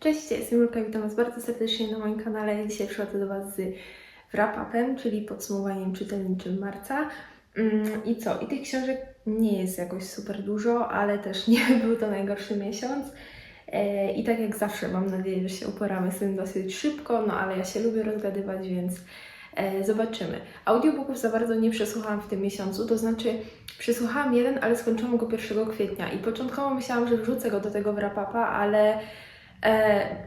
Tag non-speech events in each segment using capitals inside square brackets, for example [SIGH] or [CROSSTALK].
Cześć, jestem Julka witam Was bardzo serdecznie na moim kanale. Dzisiaj przychodzę do Was z wrap-upem, czyli podsumowaniem czytelniczym marca. Mm, I co? I tych książek nie jest jakoś super dużo, ale też nie [LAUGHS] był to najgorszy miesiąc. E, I tak jak zawsze mam nadzieję, że się uporamy z tym dosyć szybko, no ale ja się lubię rozgadywać, więc e, zobaczymy. Audiobooków za bardzo nie przesłuchałam w tym miesiącu, to znaczy przesłuchałam jeden, ale skończyłam go 1 kwietnia i początkowo myślałam, że wrzucę go do tego wrap-upa, ale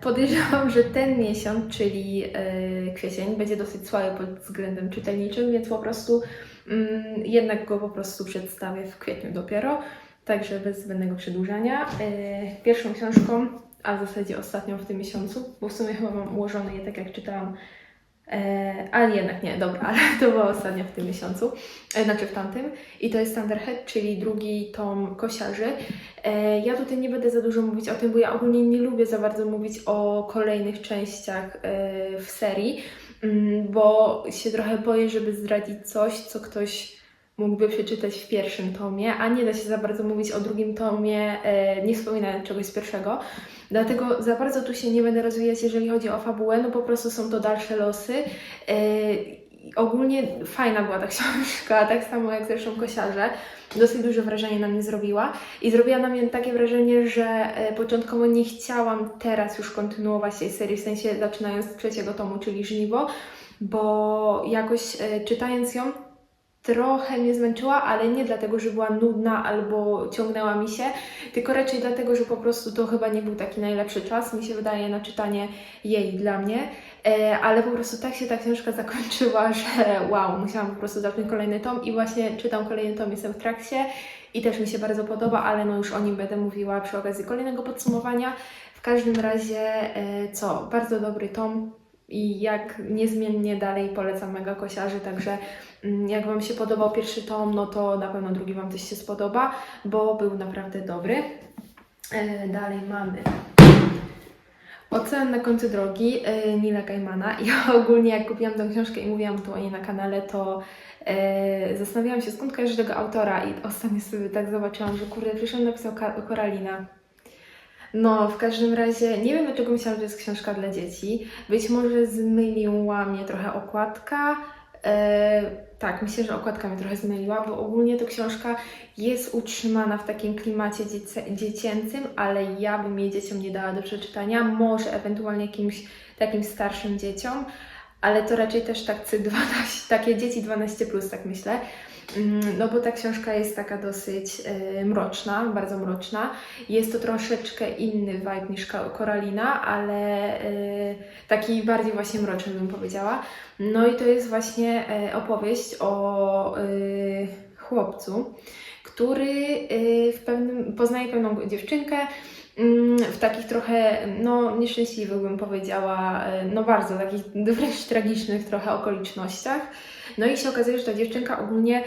podejrzewam, że ten miesiąc, czyli e, kwiecień, będzie dosyć słaby pod względem czytelniczym, więc po prostu mm, jednak go po prostu przedstawię w kwietniu dopiero, także bez zbędnego przedłużania. E, pierwszą książką, a w zasadzie ostatnią w tym miesiącu, bo w sumie chyba mam ułożone je tak jak czytałam E, ale jednak nie, dobra, [LAUGHS] ale to była ostatnia w tym miesiącu, e, znaczy w tamtym. I to jest Thunderhead, czyli drugi tom kosiarzy. E, ja tutaj nie będę za dużo mówić o tym, bo ja ogólnie nie lubię za bardzo mówić o kolejnych częściach w serii, mm, bo się trochę boję, żeby zdradzić coś, co ktoś mógłby przeczytać w pierwszym tomie, a nie da się za bardzo mówić o drugim tomie, e, nie wspominając czegoś z pierwszego. Dlatego za bardzo tu się nie będę rozwijać, jeżeli chodzi o fabułę, no po prostu są to dalsze losy. E, ogólnie fajna była ta [LAUGHS] książka, tak samo jak zresztą Kosiarze. Dosyć duże wrażenie na mnie zrobiła i zrobiła na mnie takie wrażenie, że e, początkowo nie chciałam teraz już kontynuować tej serii, w sensie zaczynając z trzeciego tomu, czyli Żniwo, bo jakoś czytając ją trochę mnie zmęczyła, ale nie dlatego, że była nudna albo ciągnęła mi się, tylko raczej dlatego, że po prostu to chyba nie był taki najlepszy czas, mi się wydaje, na czytanie jej dla mnie. E, ale po prostu tak się ta książka [LAUGHS] zakończyła, że wow, musiałam po prostu zacząć kolejny tom i właśnie czytam kolejny tom, jestem w trakcie i też mi się bardzo podoba, ale no już o nim będę mówiła przy okazji kolejnego podsumowania. W każdym razie, e, co, bardzo dobry tom, i jak niezmiennie dalej polecam Mega Kosiarzy, także mm, jak Wam się podobał pierwszy tom, no to na pewno drugi Wam też się spodoba, bo był naprawdę dobry. E, dalej mamy Ocean na końcu drogi e, Nila Gaimana. [LAUGHS] Ja ogólnie jak kupiłam tę książkę i mówiłam tu o niej na kanale, to e, zastanawiałam się skąd kojarzy tego autora i ostatnio sobie tak zobaczyłam, że kurde, przecież on napisał Koralina. No, w każdym razie nie wiem dlaczego myślałam, że jest książka dla dzieci. Być może zmyliła mnie trochę okładka. E, tak, myślę, że okładka mnie trochę zmyliła, bo ogólnie to książka jest utrzymana w takim klimacie dziece- dziecięcym, ale ja bym jej dzieciom nie dała do przeczytania. Może ewentualnie jakimś takim starszym dzieciom, ale to raczej też tak C12, takie dzieci 12, tak myślę. Mm, No bo ta książka jest taka dosyć e, mroczna, bardzo mroczna. Jest to troszeczkę inny vibe niż Koralina, ale e, taki bardziej właśnie mroczny bym powiedziała. No i to jest właśnie e, opowieść o chłopcu, który w pewnym, poznaje pewną dziewczynkę, w takich trochę, no nieszczęśliwych bym powiedziała, e, no bardzo takich [LAUGHS] wręcz tragicznych trochę okolicznościach. No i się okazuje, że ta dziewczynka ogólnie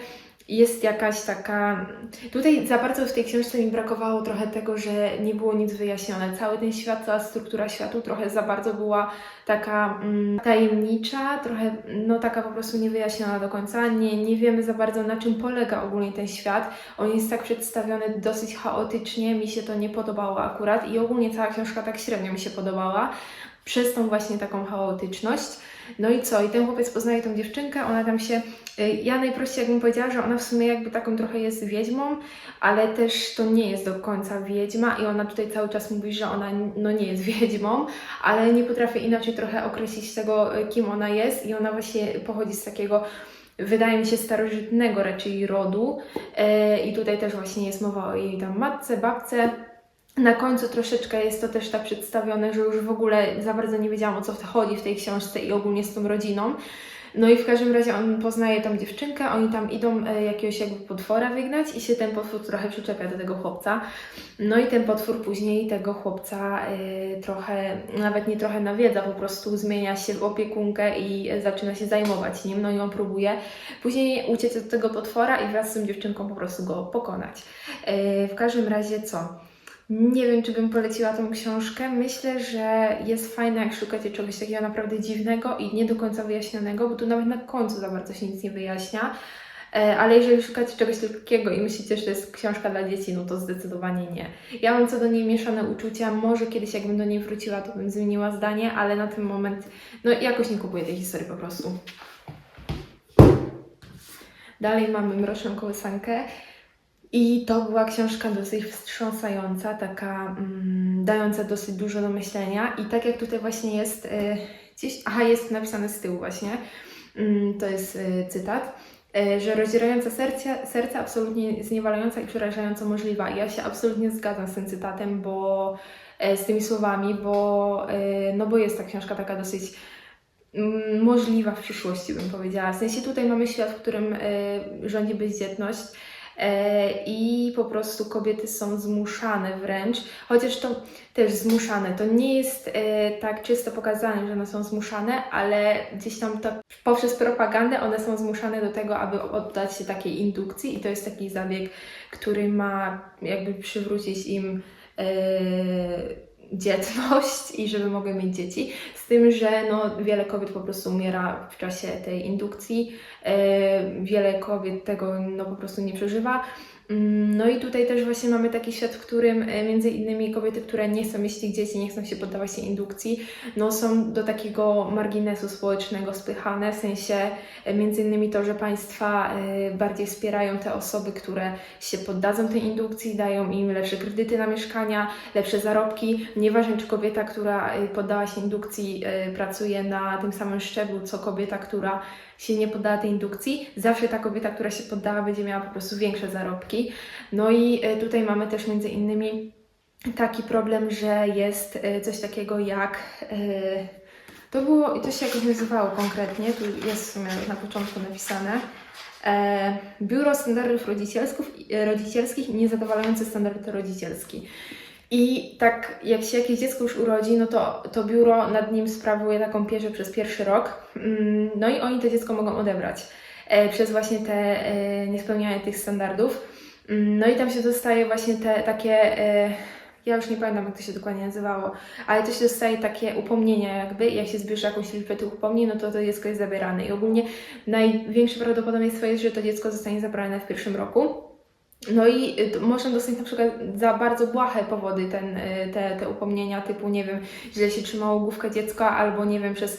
jest jakaś taka. Tutaj za bardzo w tej książce mi brakowało trochę tego, że nie było nic wyjaśnione. Cały ten świat, cała struktura światu trochę za bardzo była taka mm, tajemnicza, trochę no taka po prostu niewyjaśniona do końca. Nie, nie wiemy za bardzo na czym polega ogólnie ten świat. On jest tak przedstawiony dosyć chaotycznie, mi się to nie podobało akurat i ogólnie cała książka tak średnio mi się podobała przez tą właśnie taką chaotyczność. No i co? I ten chłopiec poznaje tą dziewczynkę, ona tam się. y, Ja najprościej jakbym powiedziała, że ona w sumie jakby taką trochę jest wiedźmą, ale też to nie jest do końca wiedźma i ona tutaj cały czas mówi, że ona no nie jest [LAUGHS] wiedźmą, ale nie potrafię inaczej trochę określić tego, y, kim ona jest i ona właśnie pochodzi z takiego wydaje mi się starożytnego raczej rodu E, i tutaj też właśnie jest mowa o jej tam matce, babce, na końcu troszeczkę jest to też tak przedstawione, że już w ogóle za bardzo nie wiedziałam o co chodzi w tej książce i ogólnie z tą rodziną. No i w każdym razie on poznaje tą dziewczynkę, oni tam idą e, jakiegoś jakby potwora wygnać i się ten potwór trochę przyczepia do tego chłopca. No i ten potwór później tego chłopca e, trochę, nawet nie trochę nawiedza, po prostu zmienia się w opiekunkę i zaczyna się zajmować nim, no i on próbuje później uciec od tego potwora i wraz z tą dziewczynką po prostu go pokonać. E, w każdym razie co? Nie wiem, czy bym poleciła tą książkę. Myślę, że jest fajna, jak szukacie czegoś takiego naprawdę dziwnego i nie do końca wyjaśnionego, bo tu nawet na końcu za bardzo się nic nie wyjaśnia. E, Ale jeżeli szukacie czegoś takiego i myślicie, że to jest książka dla dzieci, no to zdecydowanie nie. Ja mam co do niej mieszane uczucia. Może kiedyś, jakbym do niej wróciła, to bym zmieniła zdanie, ale na ten moment, no jakoś nie kupuję tej historii po prostu. Dalej mamy Mroczną Kołysankę. I to była książka dosyć wstrząsająca, taka mm, dająca dosyć dużo do myślenia. I tak jak tutaj właśnie jest y, gdzieś, aha, jest napisane z tyłu właśnie, mm, to jest y, cytat, y, że rozdzierająca serce, serce absolutnie zniewalająca i przerażająco możliwa. Ja się absolutnie zgadzam z tym cytatem, bo e, z tymi słowami, bo, e, no bo jest ta książka taka dosyć mm, możliwa w przyszłości, bym powiedziała. W sensie tutaj mamy świat, w którym e, rządzi bezdzietność i po prostu kobiety są zmuszane wręcz, chociaż to też zmuszane, to nie jest e, tak czysto pokazane, że one są zmuszane, ale gdzieś tam to, poprzez propagandę one są zmuszane do tego, aby oddać się takiej indukcji i to jest taki zabieg, który ma jakby przywrócić im e, dzietność i żeby mogły mieć dzieci. Z tym, że no, wiele kobiet po prostu umiera w czasie tej indukcji, e, wiele kobiet tego no, po prostu nie przeżywa. Mm, No i tutaj też właśnie mamy taki świat, w którym e, między innymi kobiety, które nie chcą mieć tych dzieci, nie chcą się poddawać tej indukcji, no są do takiego marginesu społecznego spychane, w sensie e, między innymi to, że państwa bardziej wspierają te osoby, które się poddadzą tej indukcji, dają im lepsze kredyty na mieszkania, lepsze zarobki. Nieważne, czy kobieta, która poddała się indukcji, e, pracuje na tym samym szczeblu, co kobieta, która się nie poddała tej indukcji, zawsze ta kobieta, która się poddała, będzie miała po prostu większe zarobki. No i e, tutaj mamy też między innymi taki problem, że jest e, coś takiego jak. e, To było, i to się jakoś nazywało konkretnie, tu jest w sumie na początku napisane. E, Biuro Standardów Rodzicielskich, rodzicielskich i niezadowalający standard rodzicielski. I tak jak się jakieś dziecko już urodzi, no to to biuro nad nim sprawuje taką pieczę przez pierwszy rok. Mm, No i oni to dziecko mogą odebrać e, przez właśnie te e, niespełnianie tych standardów. Mm, No i tam się dostaje właśnie te takie, e, ja już nie pamiętam jak to się dokładnie nazywało, ale to się dostaje takie upomnienia jakby, jak się zbierze jakąś liczbę tych upomnień, no to to dziecko jest zabierane. I ogólnie największe prawdopodobieństwo jest, że to dziecko zostanie zabrane w pierwszym roku. No i y, można dostać na przykład za bardzo błahe powody ten, y, te, te upomnienia, typu nie wiem, źle się trzymało główkę dziecka, albo nie wiem, przez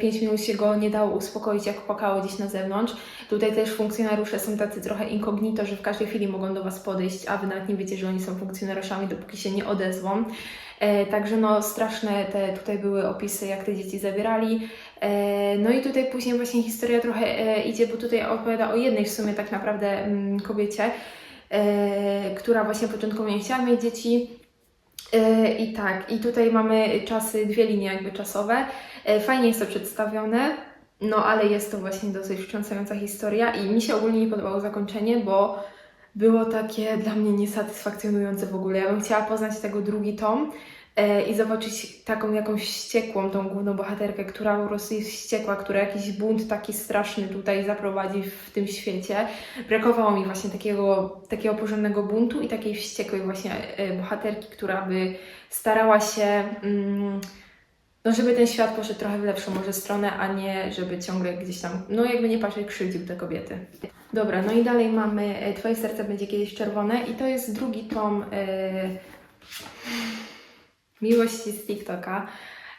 5 minut się go nie dało uspokoić, jak płakało gdzieś na zewnątrz. Tutaj też funkcjonariusze są tacy trochę incognito, że w każdej chwili mogą do Was podejść, a Wy nawet nie wiecie, że oni są funkcjonariuszami, dopóki się nie odezwą. E, Także no straszne te tutaj były opisy, jak te dzieci zabierali. E, No i tutaj później właśnie historia trochę e, idzie, bo tutaj opowiada o jednej w sumie tak naprawdę mm, kobiecie, e, która właśnie początkowo chciała mieć dzieci. E, I tak, i tutaj mamy czasy, dwie linie jakby czasowe. E, Fajnie jest to przedstawione, no ale jest to właśnie dosyć wstrząsająca historia i mi się ogólnie nie podobało zakończenie, bo było takie dla mnie niesatysfakcjonujące w ogóle. Ja bym chciała poznać tego drugi tom e, i zobaczyć taką jakąś wściekłą tą główną bohaterkę, która po prostu jest wściekła, która jakiś bunt taki straszny tutaj zaprowadzi w tym świecie. Brakowało mi właśnie takiego, takiego porządnego buntu i takiej wściekłej właśnie e, bohaterki, która by starała się, mm, no żeby ten świat poszedł trochę w lepszą może stronę, a nie żeby ciągle gdzieś tam, no jakby nie patrzeć, krzywdził te kobiety. Dobra, no i dalej mamy e, Twoje serce będzie kiedyś czerwone i to jest drugi tom e, Miłości z TikToka.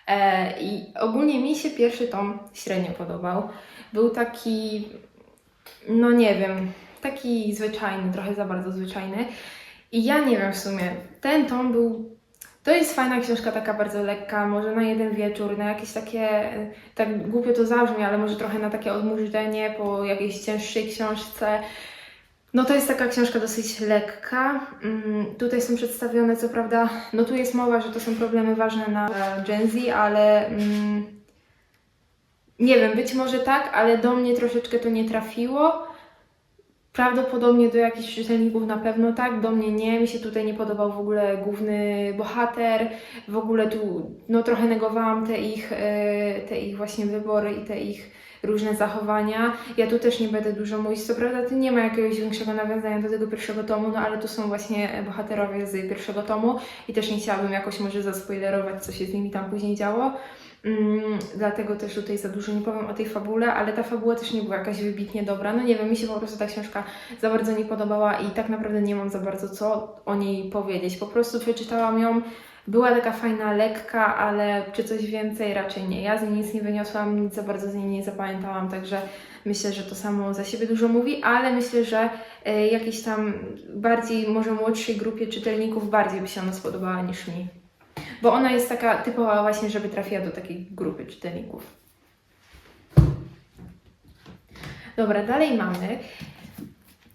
E, I ogólnie mi się pierwszy tom średnio podobał. Był taki, no nie wiem, taki zwyczajny, trochę za bardzo zwyczajny. I ja nie wiem w sumie, ten tom był. To jest fajna książka, taka bardzo lekka, może na jeden wieczór, na jakieś takie, tak głupio to zabrzmi, ale może trochę na takie odmurzenie po jakiejś cięższej książce. No to jest taka książka dosyć lekka. Mm, tutaj są przedstawione, co prawda, no tu jest mowa, że to są problemy ważne na Gen Z, ale mm, nie wiem, być może tak, ale do mnie troszeczkę to nie trafiło. Prawdopodobnie do jakichś czytelników na pewno tak, do mnie nie. Mi się tutaj nie podobał w ogóle główny bohater. W ogóle tu no, trochę negowałam te ich, e, te ich właśnie wybory i te ich różne zachowania. Ja tu też nie będę dużo mówić, co prawda tu nie ma jakiegoś większego nawiązania do tego pierwszego tomu, no ale tu są właśnie bohaterowie z pierwszego tomu i też nie chciałabym jakoś może zaspoilerować, co się z nimi tam później działo. Mm, dlatego też tutaj za dużo nie powiem o tej fabule, ale ta fabuła też nie była jakaś wybitnie dobra. No nie wiem, mi się po prostu ta książka za bardzo nie podobała i tak naprawdę nie mam za bardzo co o niej powiedzieć. Po prostu przeczytałam ją, była taka fajna, lekka, ale czy coś więcej raczej nie. Ja z niej nic nie wyniosłam, nic za bardzo z niej nie zapamiętałam, także myślę, że to samo za siebie dużo mówi, ale myślę, że e, jakiejś tam bardziej, może młodszej grupie czytelników bardziej by się ona spodobała niż mi. Bo ona jest taka typowa właśnie, żeby trafiła do takiej grupy czytelników. Dobra, dalej mamy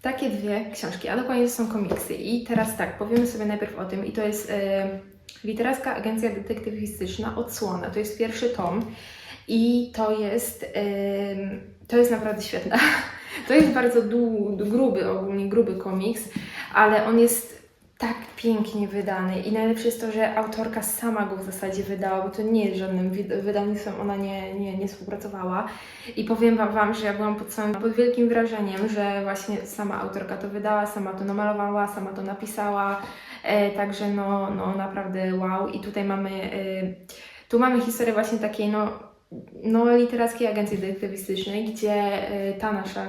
takie dwie książki, a dokładnie to są komiksy. I teraz tak, powiemy sobie najpierw o tym, i to jest e, Literacka Agencja Detektywistyczna Odsłona. To jest pierwszy tom i to jest, em, to jest naprawdę świetne. [LAUGHS] To jest bardzo dłu- gruby, ogólnie gruby komiks, ale on jest tak pięknie wydany i najlepsze jest to, że autorka sama go w zasadzie wydała, bo to nie jest żadnym wydawnictwem, ona nie, nie, nie współpracowała. I powiem wam, że ja byłam pod, samym, pod wielkim wrażeniem, że właśnie sama autorka to wydała, sama to namalowała, sama to napisała, e, także no, no naprawdę wow. I tutaj mamy, e, tu mamy historię właśnie takiej no, no literackiej agencji detektywistycznej, gdzie e, ta nasza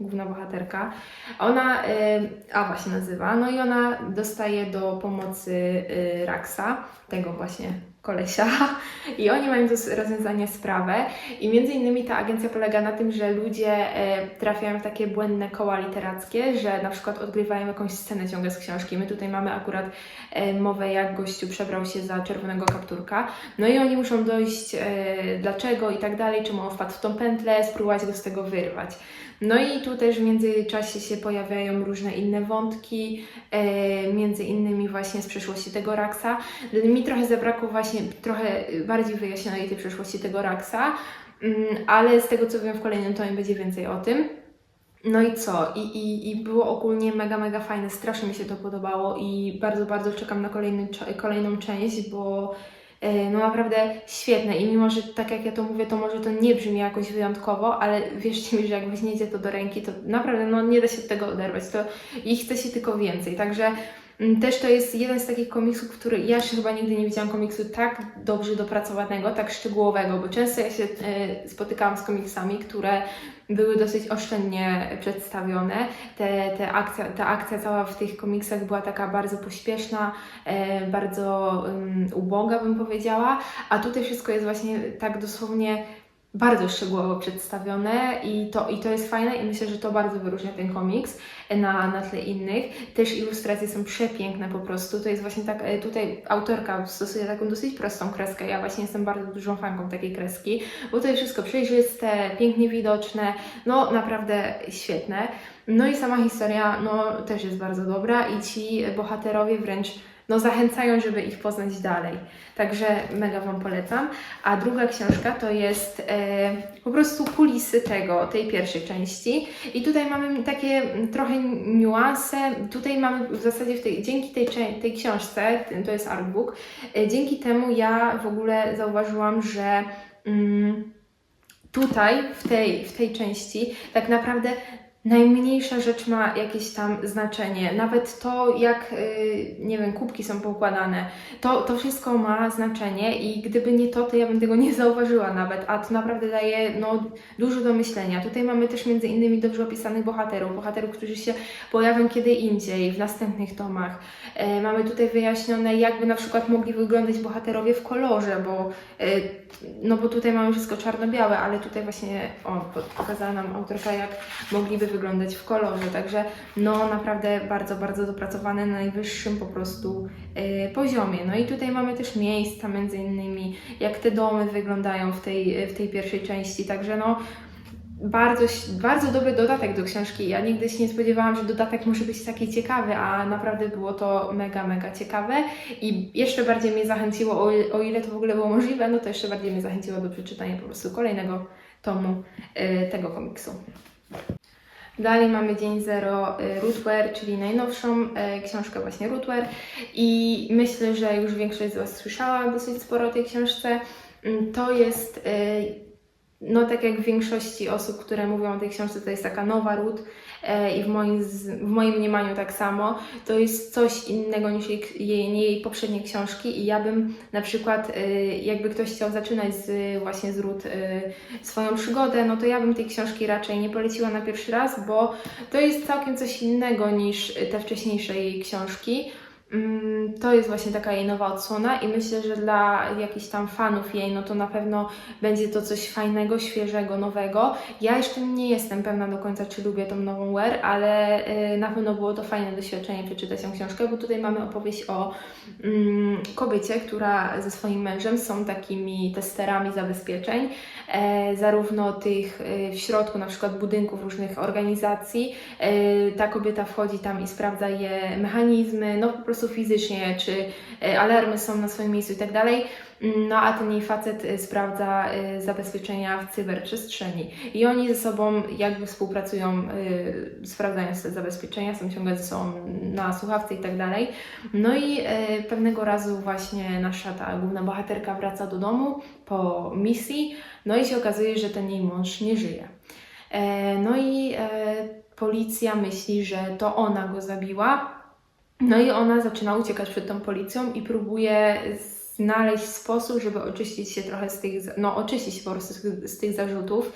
główna bohaterka, ona, y, Awa się nazywa, no i ona dostaje do pomocy y, Raxa, tego właśnie kolesia, i oni mają do rozwiązania sprawę. I między innymi ta agencja polega na tym, że ludzie e, trafiają w takie błędne koła literackie, że na przykład odgrywają jakąś scenę ciągle z książki. My tutaj mamy akurat mowę, jak gościu przebrał się za czerwonego kapturka. No i oni muszą dojść dlaczego i tak dalej, czemu on wpadł w tą pętlę, spróbować go z tego wyrwać. No i tu też w międzyczasie się pojawiają różne inne wątki, e, między innymi właśnie z przeszłości tego Raksa. Mi trochę zabrakło właśnie trochę bardziej wyjaśnionej tej przeszłości tego Raksa, mm, ale z tego co wiem w kolejnym tomie będzie więcej o tym. No i co? I, i, I było ogólnie mega, mega fajne, strasznie mi się to podobało i bardzo, bardzo czekam na kolejny, kolejną część, bo no naprawdę świetne. I mimo, że tak jak ja to mówię, to może to nie brzmi jakoś wyjątkowo, ale wierzcie mi, że jak weźmiecie to do ręki, to naprawdę no nie da się od tego oderwać, to i chce się tylko więcej, także też to jest jeden z takich komiksów, który ja jeszcze chyba nigdy nie widziałam komiksu tak dobrze dopracowanego, tak szczegółowego, bo często ja się e, spotykałam z komiksami, które były dosyć oszczędnie przedstawione. Te, te akcja, ta akcja cała w tych komiksach była taka bardzo pośpieszna, e, bardzo um, uboga bym powiedziała, a tutaj wszystko jest właśnie tak dosłownie bardzo szczegółowo przedstawione i to, i to jest fajne i myślę, że to bardzo wyróżnia ten komiks na, na tle innych. Też ilustracje są przepiękne po prostu. To jest właśnie tak, e, tutaj autorka stosuje taką dosyć prostą kreskę. Ja właśnie jestem bardzo dużą fanką takiej kreski, bo to jest wszystko przejrzyste, pięknie widoczne, no naprawdę świetne. No i sama historia no, też jest bardzo dobra i ci bohaterowie wręcz no, zachęcają, żeby ich poznać dalej. Także mega Wam polecam. A druga książka to jest e, po prostu kulisy tego, tej pierwszej części. I tutaj mamy takie trochę niuanse. Tutaj mamy w zasadzie w tej, dzięki tej, tej książce, to jest artbook, e, dzięki temu ja w ogóle zauważyłam, że mm, tutaj w tej, w tej części tak naprawdę najmniejsza rzecz ma jakieś tam znaczenie. Nawet to, jak, y, nie wiem, kubki są poukładane, to, to wszystko ma znaczenie i gdyby nie to, to ja bym tego nie zauważyła nawet, a to naprawdę daje no, dużo do myślenia. Tutaj mamy też między innymi dobrze opisanych bohaterów, bohaterów, którzy się pojawią kiedy indziej, w następnych tomach. E, mamy tutaj wyjaśnione, jakby na przykład mogli wyglądać bohaterowie w kolorze, bo, e, no bo tutaj mamy wszystko czarno-białe, ale tutaj właśnie, o, po- pokazała nam autorka, jak mogliby wyglądać w kolorze, także no naprawdę bardzo, bardzo dopracowane na najwyższym po prostu e, poziomie. No i tutaj mamy też miejsca między innymi, jak te domy wyglądają w tej, w tej pierwszej części, także no bardzo, bardzo dobry dodatek do książki. Ja nigdy się nie spodziewałam, że dodatek może być taki ciekawy, a naprawdę było to mega, mega ciekawe i jeszcze bardziej mnie zachęciło, o, o ile to w ogóle było możliwe, no to jeszcze bardziej mnie zachęciło do przeczytania po prostu kolejnego tomu e, tego komiksu. Dalej mamy Dzień Zero y, Rootware, czyli najnowszą e, książkę właśnie Rootware i myślę, że już większość z Was słyszała dosyć sporo o tej książce. Mm, To jest e, no tak jak w większości osób, które mówią o tej książce, to jest taka nowa e, i w moim, w moim mniemaniu tak samo, to jest coś innego niż jej, jej, nie jej poprzednie książki i ja bym na przykład, e, jakby ktoś chciał zaczynać z, właśnie z ród e, swoją przygodę, no to ja bym tej książki raczej nie poleciła na pierwszy raz, bo to jest całkiem coś innego niż te wcześniejsze jej książki. Mm, To jest właśnie taka jej nowa odsłona i myślę, że dla jakichś tam fanów jej, no to na pewno będzie to coś fajnego, świeżego, nowego. Ja jeszcze nie jestem pewna do końca, czy lubię tą nową Wear, ale y, na pewno było to fajne doświadczenie przeczytać tę książkę, bo tutaj mamy opowieść o mm, kobiecie, która ze swoim mężem są takimi testerami zabezpieczeń, e, zarówno tych e, w środku na przykład budynków różnych organizacji. E, ta kobieta wchodzi tam i sprawdza je mechanizmy, no po prostu fizycznie, czy e, alarmy są na swoim miejscu i tak dalej. No a ten jej facet e, sprawdza e, zabezpieczenia w cyberprzestrzeni. I oni ze sobą jakby współpracują, sprawdzając te zabezpieczenia, są ciągle ze sobą na słuchawce i tak dalej. No i pewnego razu właśnie nasza ta główna bohaterka wraca do domu po misji, no i się okazuje, że ten jej mąż nie żyje. No i policja myśli, że to ona go zabiła. No i ona zaczyna uciekać przed tą policją i próbuje znaleźć sposób, żeby oczyścić się trochę z tych, no oczyścić się po prostu z, z tych zarzutów.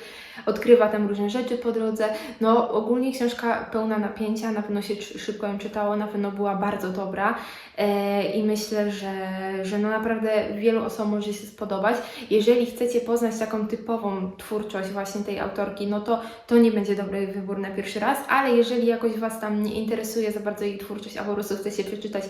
Odkrywa tam różne rzeczy po drodze. No ogólnie książka pełna napięcia, na pewno się szy- szybko ją czytało, na pewno była bardzo dobra e, i myślę, że, że no naprawdę wielu osobom może się spodobać. Jeżeli chcecie poznać taką typową twórczość właśnie tej autorki, no to to nie będzie dobry wybór na pierwszy raz, ale jeżeli jakoś Was tam nie interesuje za bardzo jej twórczość, a po prostu chcecie przeczytać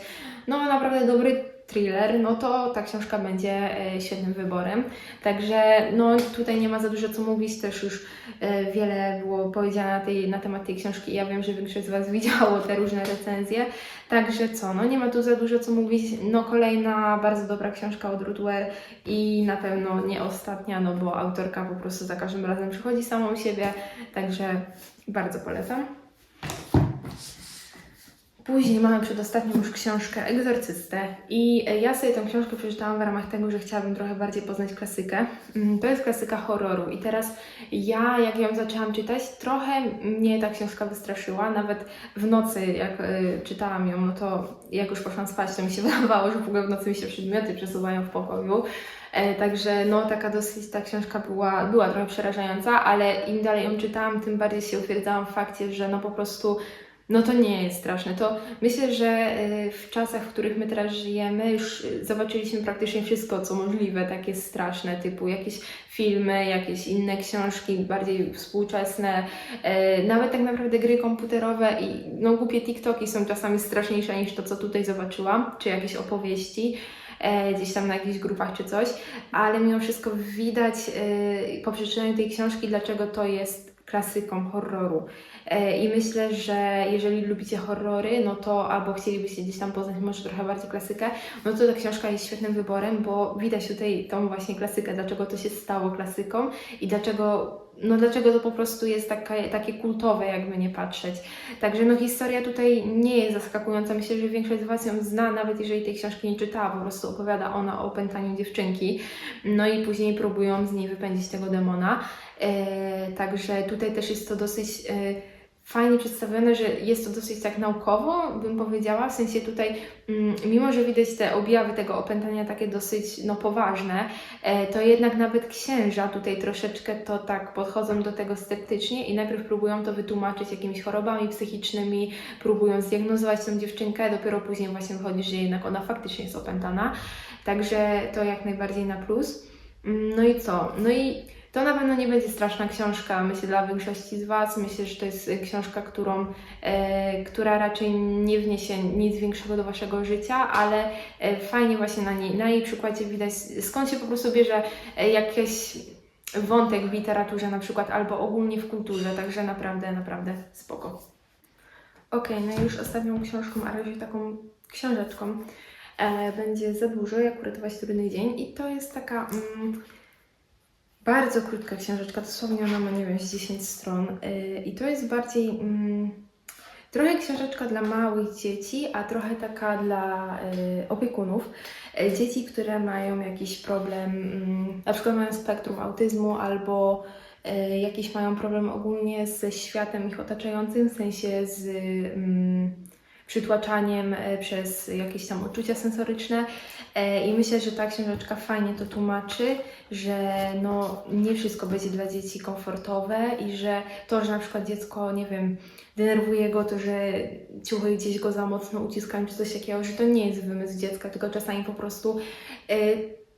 no naprawdę dobry thriller, no to ta książka będzie e, świetnym wyborem. Także no tutaj nie ma za dużo co mówić, też już e, wiele było powiedziane na, tej, na temat tej książki i ja wiem, że większość z Was widziało te różne recenzje. Także co, no nie ma tu za dużo co mówić. No kolejna bardzo dobra książka od Rootware i na pewno nie ostatnia, no bo autorka po prostu za każdym razem przychodzi samą siebie, także bardzo polecam. Później mamy przedostatnią już książkę Egzorcystę i e, ja sobie tę książkę przeczytałam w ramach tego, że chciałabym trochę bardziej poznać klasykę. Mm, To jest klasyka horroru i teraz ja, jak ją zaczęłam czytać, trochę mnie ta książka wystraszyła. Nawet w nocy, jak y, czytałam ją, no to jak już poszłam spać, to mi się [LAUGHS] wydawało, że w ogóle w nocy mi się przedmioty przesuwają w pokoju. E, Także no taka dosyć ta książka była, była trochę przerażająca, ale im dalej ją czytałam, tym bardziej się utwierdzałam w fakcie, że no po prostu no to nie jest straszne. To myślę, że y, w czasach, w których my teraz żyjemy, już y, zobaczyliśmy praktycznie wszystko, co możliwe, takie straszne, typu jakieś filmy, jakieś inne książki, bardziej współczesne, e, nawet tak naprawdę gry komputerowe i no głupie TikToki są czasami straszniejsze niż to, co tutaj zobaczyłam, czy jakieś opowieści e, gdzieś tam na jakichś grupach czy coś, ale mimo wszystko widać po przeczytaniu tej książki, dlaczego to jest klasyką horroru. E, I myślę, że jeżeli lubicie horrory, no to albo chcielibyście gdzieś tam poznać może trochę bardziej klasykę, no to ta książka jest świetnym wyborem, bo widać tutaj tą właśnie klasykę, dlaczego to się stało klasyką i dlaczego, no dlaczego to po prostu jest taka, takie kultowe, jakby nie patrzeć. Także no historia tutaj nie jest zaskakująca. Myślę, że większość z Was ją zna, nawet jeżeli tej książki nie czytała, po prostu opowiada ona o opętaniu dziewczynki, no i później próbują z niej wypędzić tego demona. E, także tutaj też jest to dosyć e, fajnie przedstawione, że jest to dosyć tak naukowo, bym powiedziała. W sensie tutaj, mm, mimo że widać te objawy tego opętania takie dosyć no, poważne, e, to jednak nawet księża tutaj troszeczkę to tak podchodzą do tego sceptycznie i najpierw próbują to wytłumaczyć jakimiś chorobami psychicznymi, próbują zdiagnozować tę dziewczynkę, dopiero później właśnie wychodzi, że jednak ona faktycznie jest opętana. Także to jak najbardziej na plus. Mm, No i co? No i to na pewno nie będzie straszna książka, myślę, dla większości z Was. Myślę, że to jest e, książka, którą, e, która raczej nie wniesie nic większego do Waszego życia, ale e, fajnie właśnie na, niej, na jej przykładzie widać, skąd się po prostu bierze e, jakiś wątek w literaturze na przykład, albo ogólnie w kulturze, także naprawdę, naprawdę spoko. Okej, no już ostatnią książką, a raczej taką książeczką e, będzie za dużo, jak uratować trudny dzień i to jest taka... Mm, bardzo krótka książeczka, dosłownie ona ma, nie wiem, z 10 stron. Yy, I to jest bardziej. mm, Trochę książeczka dla małych dzieci, a trochę taka dla y, opiekunów. Y, dzieci, które mają jakiś problem, mm, na przykład mają spektrum autyzmu albo y, jakiś mają problem ogólnie ze światem ich otaczającym, w sensie z mm, przytłaczaniem e, przez jakieś tam uczucia sensoryczne. E, I myślę, że ta książeczka fajnie to tłumaczy, że no, nie wszystko będzie dla dzieci komfortowe i że to, że na przykład dziecko, nie wiem, denerwuje go to, że ciuchy gdzieś go za mocno uciskają czy coś takiego, że to nie jest wymysł dziecka, tylko czasami po prostu e,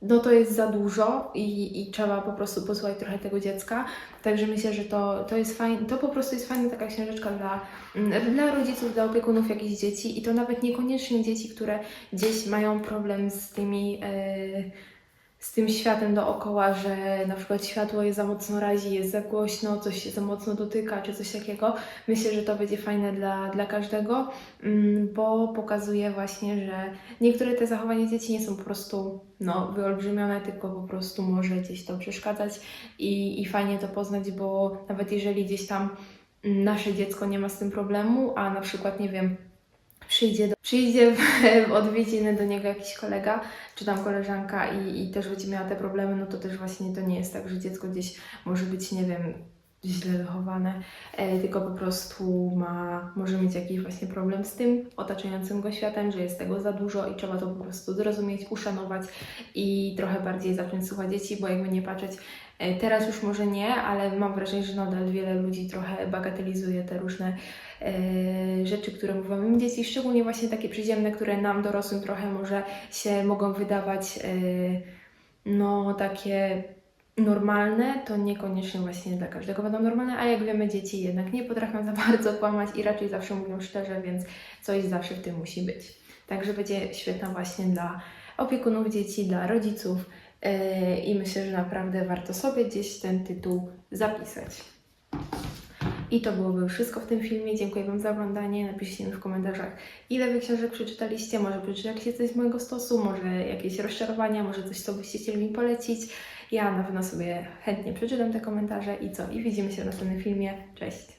no to jest za dużo i, i trzeba po prostu posłuchać trochę tego dziecka. Także myślę, że to, to jest fajne, to po prostu jest fajna taka książeczka dla, mm, dla rodziców, dla opiekunów jakichś dzieci i to nawet niekoniecznie dzieci, które gdzieś mają problem z tymi. e, z tym światem dookoła, że na przykład światło jest za mocno razi, jest za głośno, coś się za mocno dotyka, czy coś takiego. Myślę, że to będzie fajne dla, dla każdego, mm, bo pokazuje właśnie, że niektóre te zachowania dzieci nie są po prostu no, wyolbrzymione, tylko po prostu może gdzieś to przeszkadzać i, i fajnie to poznać, bo nawet jeżeli gdzieś tam mm, nasze dziecko nie ma z tym problemu, a na przykład, nie wiem, przyjdzie, do, przyjdzie w, w odwiedziny do niego jakiś kolega, czy tam koleżanka i, i też będzie miała te problemy, no to też właśnie to nie jest tak, że dziecko gdzieś może być, nie wiem, źle wychowane, e, tylko po prostu ma, może mieć jakiś właśnie problem z tym otaczającym go światem, że jest tego za dużo i trzeba to po prostu zrozumieć, uszanować i trochę bardziej zacząć słuchać dzieci, bo jakby nie patrzeć, teraz już może nie, ale mam wrażenie, że nadal wiele ludzi trochę bagatelizuje te różne e, rzeczy, które mówią dzieci, szczególnie właśnie takie przyziemne, które nam dorosłym trochę może się mogą wydawać e, no takie normalne, to niekoniecznie właśnie dla każdego będą normalne, a jak wiemy, dzieci jednak nie potrafią za [LAUGHS] bardzo kłamać i raczej zawsze mówią szczerze, więc coś zawsze w tym musi być. Także będzie świetna właśnie dla opiekunów dzieci, dla rodziców i myślę, że naprawdę warto sobie gdzieś ten tytuł zapisać. I to byłoby wszystko w tym filmie. Dziękuję Wam za oglądanie. Napiszcie mi w komentarzach, ile Wy książek przeczytaliście. Może przeczytaliście coś z mojego stosu, może jakieś rozczarowania, może coś, co byście chcieli mi polecić. Ja na pewno sobie chętnie przeczytam te komentarze i co? I widzimy się w następnym filmie. Cześć!